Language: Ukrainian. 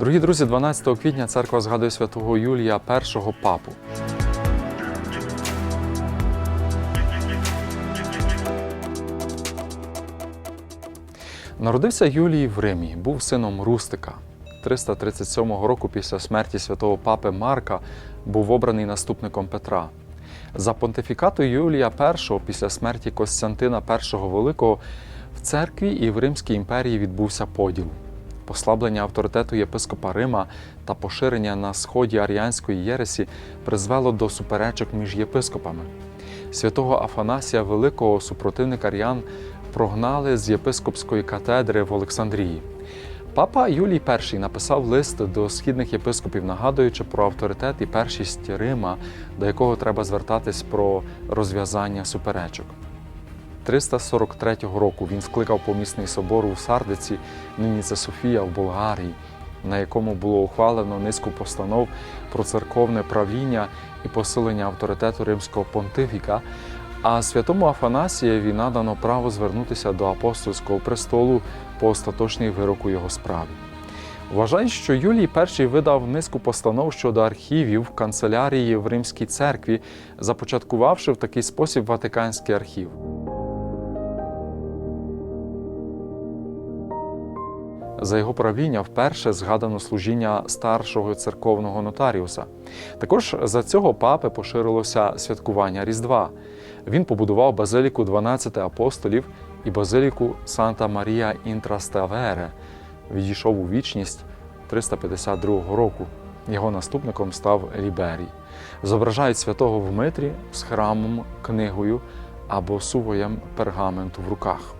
Дорогі друзі, 12 квітня церква згадує святого Юлія першого папу. Народився Юлій в Римі, був сином Рустика. 337 року після смерті святого папи Марка був обраний наступником Петра. За понтифікату Юлія І після смерті Костянтина І Великого в церкві і в Римській імперії відбувся поділ. Послаблення авторитету єпископа Рима та поширення на сході аріанської єресі призвело до суперечок між єпископами. Святого Афанасія Великого супротивник аріан прогнали з єпископської катедри в Олександрії. Папа Юлій І написав лист до східних єпископів, нагадуючи про авторитет і першість Рима, до якого треба звертатись про розв'язання суперечок. 343 року він скликав помісний собор у Сардиці, нині це Софія в Болгарії, на якому було ухвалено низку постанов про церковне правління і посилення авторитету римського понтифіка. А святому Афанасієві надано право звернутися до апостольського престолу по остаточній вироку його справі. Вважають, що Юлій І видав низку постанов щодо архівів канцелярії в Римській церкві, започаткувавши в такий спосіб Ватиканський архів. За його правління вперше згадано служіння старшого церковного нотаріуса. Також за цього папи поширилося святкування Різдва. Він побудував базиліку 12 апостолів і базиліку Санта Марія Інтраставере. Відійшов у вічність 352 року. Його наступником став Ліберій. Зображають святого в Митрі з храмом, книгою або сувоєм пергаменту в руках.